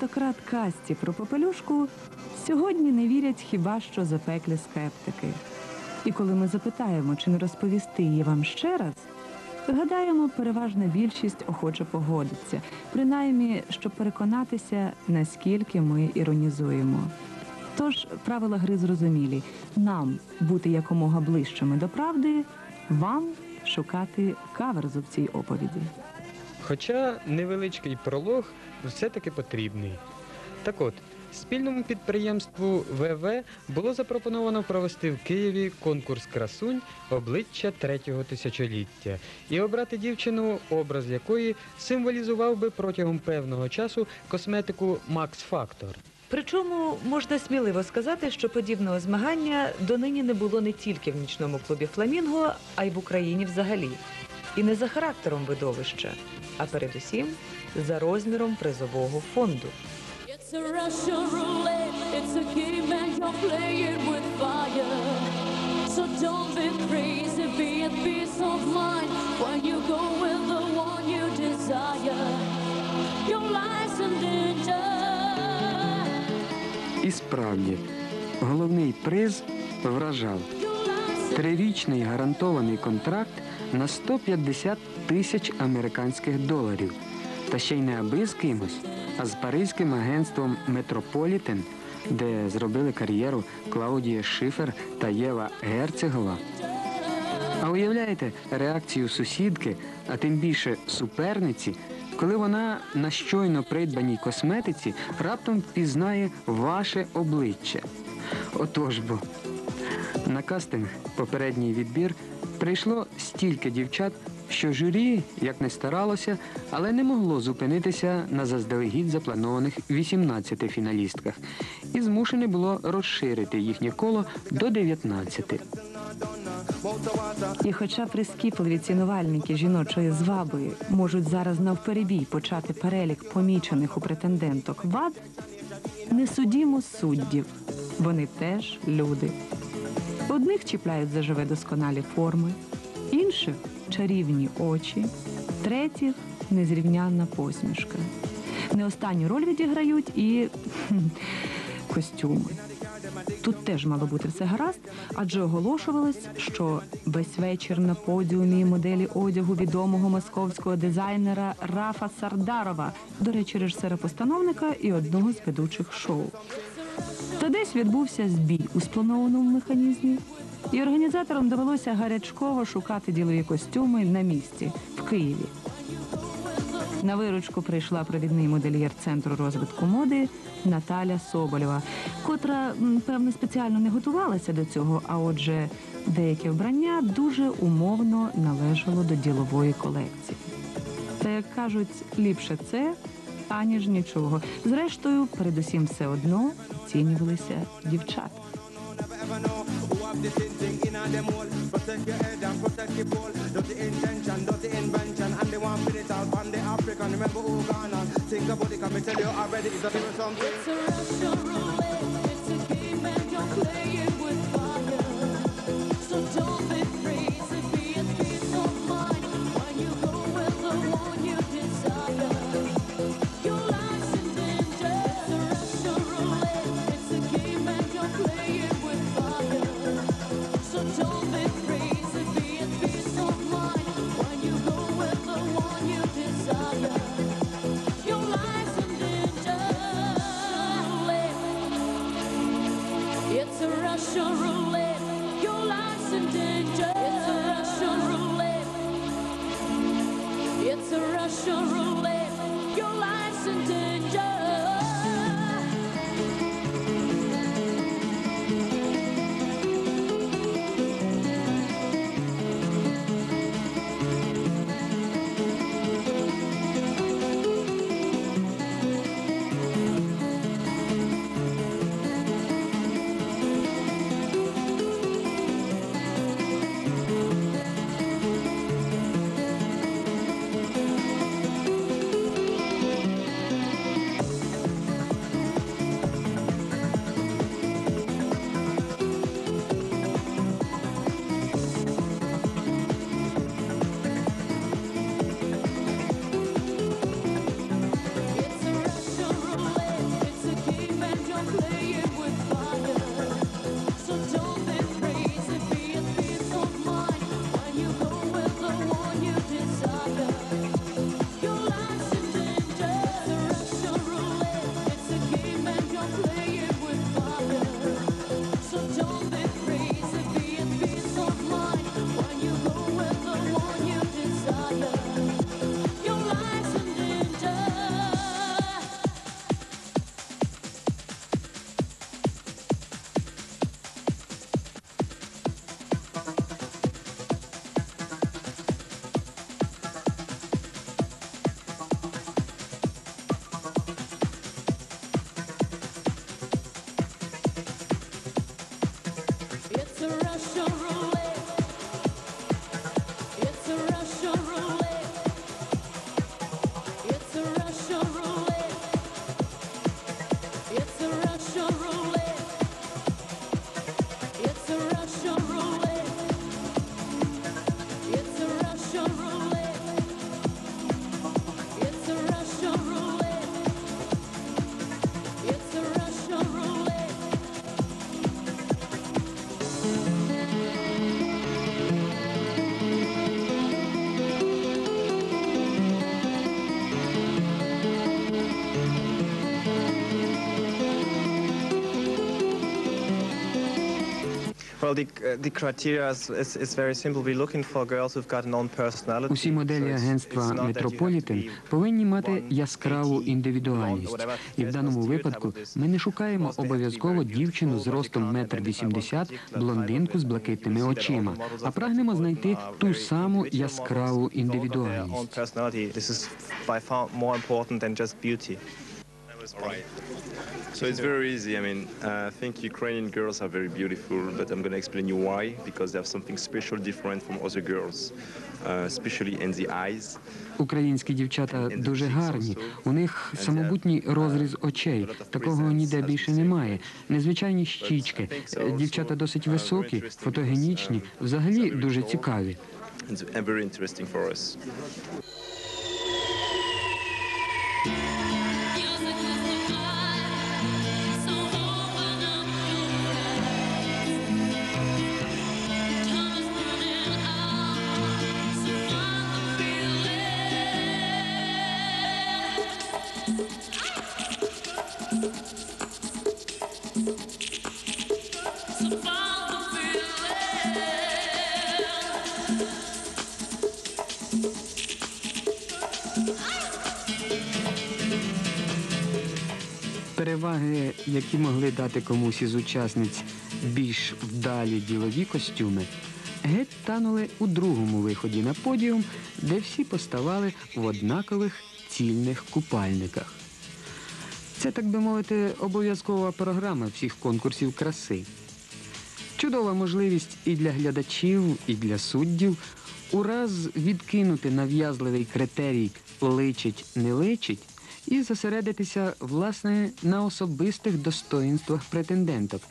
давній стократ касті про попелюшку сьогодні не вірять хіба що запеклі скептики. І коли ми запитаємо, чи не розповісти її вам ще раз, гадаємо, переважна більшість охоче погодиться, принаймні, щоб переконатися, наскільки ми іронізуємо. Тож правила гри зрозумілі: нам бути якомога ближчими до правди, вам шукати каверзу в цій оповіді. Хоча невеличкий пролог все-таки потрібний. Так от, спільному підприємству ВВ було запропоновано провести в Києві конкурс красунь обличчя третього тисячоліття і обрати дівчину, образ якої символізував би протягом певного часу косметику Макс Фактор. Причому можна сміливо сказати, що подібного змагання донині не було не тільки в нічному клубі Фламінго, а й в Україні взагалі. І не за характером видовища, а передусім за розміром призового фонду. І справді, головний приз вражав. Трирічний гарантований контракт на 150 тисяч американських доларів. Та ще й не аби з кимось, а з паризьким агентством Метрополітен, де зробили кар'єру Клаудія Шифер та Єва Герцегова. А уявляєте реакцію сусідки, а тим більше суперниці, коли вона на щойно придбаній косметиці раптом впізнає ваше обличчя. Отож бо. На кастинг попередній відбір прийшло стільки дівчат, що журі, як не старалося, але не могло зупинитися на заздалегідь запланованих 18 фіналістках і змушене було розширити їхнє коло до 19. І хоча прискіпливі цінувальники жіночої зваби можуть зараз навперебій почати перелік помічених у претенденток вад, не судімо суддів. Вони теж люди. Одних чіпляють заживе досконалі форми, інших чарівні очі, третіх незрівнянна посмішка. Не останню роль відіграють і костюми. Тут теж мало бути все гаразд, адже оголошувалось, що весь вечір на подіумі моделі одягу відомого московського дизайнера Рафа Сардарова, до речі, режисера-постановника і одного з ведучих шоу. Та десь відбувся збій у спланованому механізмі, і організаторам довелося гарячково шукати ділові костюми на місці в Києві. На виручку прийшла провідний модельєр центру розвитку моди Наталя Соболєва, котра, певно, спеціально не готувалася до цього, а отже, деяке вбрання дуже умовно належало до ділової колекції. Та, як кажуть, ліпше це, аніж нічого. Зрештою, передусім все одно оцінювалися дівчата. ever know who have the thing thing in a them all. The, uh, the criteria is, is, very simple. We're looking for girls who've got an personality. Усі моделі агентства Метрополітен повинні мати яскраву індивідуальність. І в даному випадку ми не шукаємо обов'язково дівчину з ростом метр вісімдесят, блондинку з блакитними очима, а прагнемо знайти ту саму яскраву індивідуальність. Right. So it's very easy. I mean, uh, I think Ukrainian girls are very beautiful, but I'm going to explain you why. Because they have something special, different from other girls, uh, especially in the eyes. Українські дівчата дуже гарні. У них самобутній розріз очей. Такого ніде більше немає. Незвичайні щічки. Е, Дівчата досить високі, фотогенічні, взагалі дуже цікаві. It's uh, very interesting for us. Які могли дати комусь із учасниць більш вдалі ділові костюми, геть танули у другому виході на подіум, де всі поставали в однакових цільних купальниках. Це, так би мовити, обов'язкова програма всіх конкурсів краси. Чудова можливість і для глядачів, і для суддів ураз відкинути нав'язливий критерій личить, не личить і зосередитися власне на особистих достоїнствах претенденток,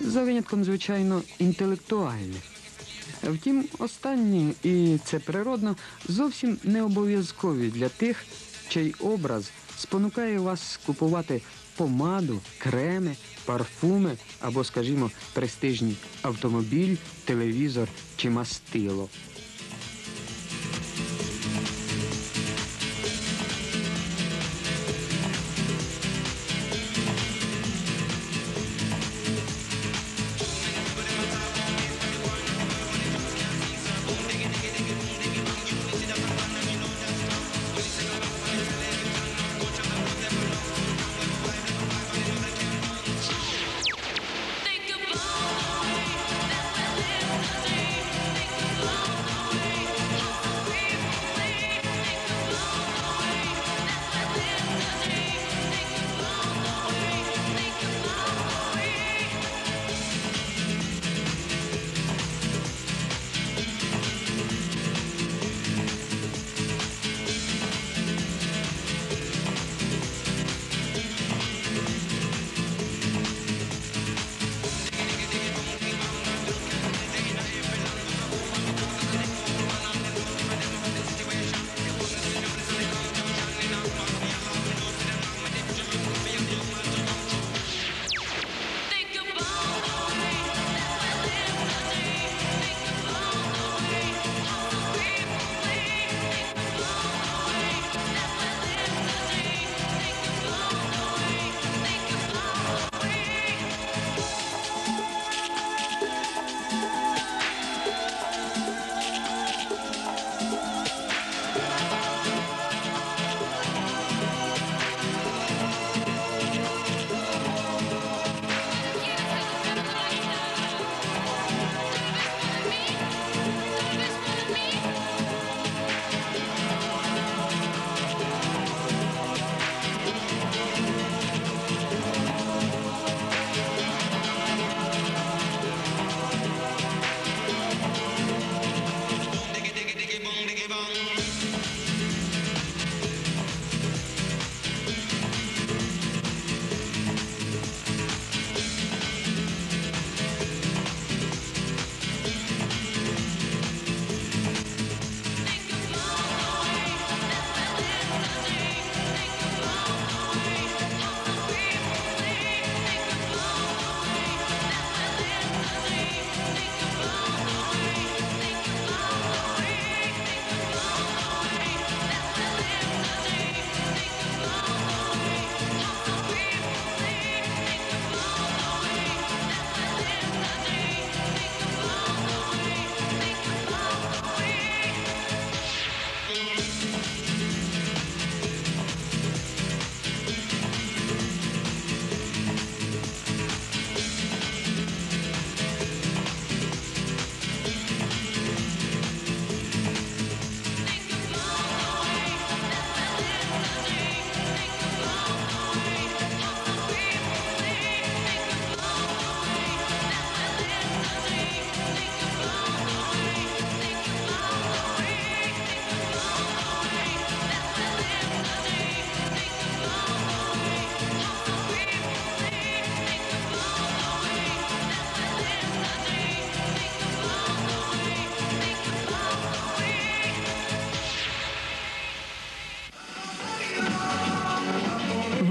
за винятком, звичайно, інтелектуальних. Втім, останні, і це природно, зовсім не обов'язкові для тих, чий образ спонукає вас купувати помаду, креми, парфуми або, скажімо, престижні автомобіль, телевізор чи мастило.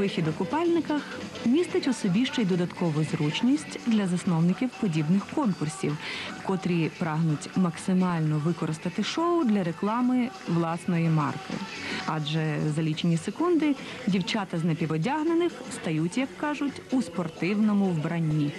Вихід у купальниках містить у собі ще й додаткову зручність для засновників подібних конкурсів, котрі прагнуть максимально використати шоу для реклами власної марки. Адже за лічені секунди дівчата з напіводягнених стають, як кажуть, у спортивному вбранні.